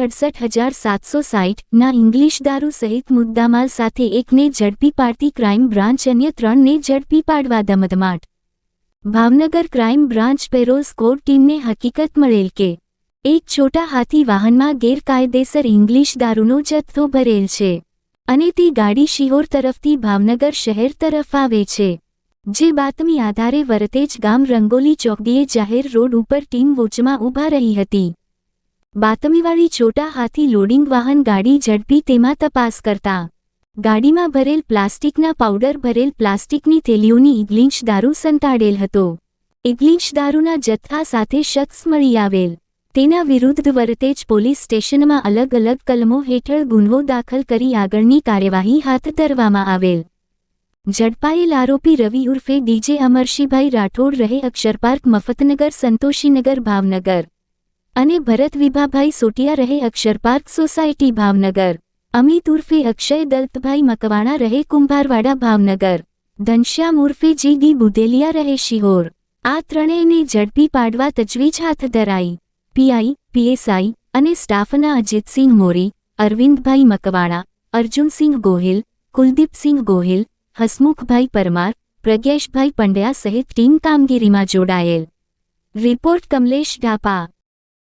લાખ અડસઠ હજાર સાતસો સાહીઠના ઇંગ્લિશ દારૂ સહિત મુદ્દામાલ સાથે એકને ઝડપી પાડતી ક્રાઇમ બ્રાન્ચ અન્ય ત્રણને ઝડપી પાડવા દમદમાટ. Bhavnagar crime branch parole squad ટીમને હકીકત મળેલ કે, એક છોટા હાથી વાહનમાં ગેરકાયદેસર ઇંગ્લિશ દારૂનો જથ્થો ભરેલ છે, અને તે ગાડી શિહોર તરફથી ભાવનગર શહેર તરફ આવે છે. જે બાતમી આધારે વરતેજ ગામ રંગોલી ચોકડીએ જાહેર રોડ ઉપર ટીમ વોચમાં ઊભા રહી હતી. બાતમીવાળી છોટા હાથી લોડિંગ વાહન ગાડી ઝડપી તેમાં તપાસ કરતા. ગાડીમાં ભરેલ પ્લાસ્ટિકના પાવડર ભરેલ પ્લાસ્ટિકની થેલીઓની ઇગ્લિંશ દારૂ સંતાડેલ હતો. ઇગ્લિંશ દારૂના જથ્થા સાથે શખ્સ મળી આવેલ. તેના વિરુદ્ધ વરતેજ પોલીસ સ્ટેશનમાં અલગ અલગ કલમો હેઠળ ગુન્હો દાખલ કરી આગળની કાર્યવાહી હાથ ધરવામાં આવેલ. ઝડપાયેલ આરોપી રવિ ઉર્ફે ડીજે અમરશીભાઈ રાઠોડ રહે અક્ષરપાર્ક મફતનગર સંતોષીનગર ભાવનગર. અને ભરત વિભાભાઈ સોટિયા રહે અક્ષરપાર્ક સોસાયટી ભાવનગર. અમિત ઉર્ફે અક્ષય દત્તભાઈ મકવાણા રહે કુંભારવાડા ભાવનગર. ઘનશ્યામ ઉર્ફે જી ડી બુદેલિયા રહે શિહોર. આ ત્રણેયને ઝડપી પાડવા તજવીજ હાથ ધરાઈ. પીઆઈ, પીએસઆઈ અને સ્ટાફના અજીતસિંહ મોરી, અરવિંદભાઈ મકવાણા, અર્જુનસિંહ ગોહિલ, કુલદીપસિંહ ગોહિલ, હસમુખભાઈ પરમાર પ્રજ્ઞેશભાઈ પંડ્યા સહિત ટીમ કામગીરીમાં જોડાયેલ. રિપોર્ટ કમલેશ ઢાપા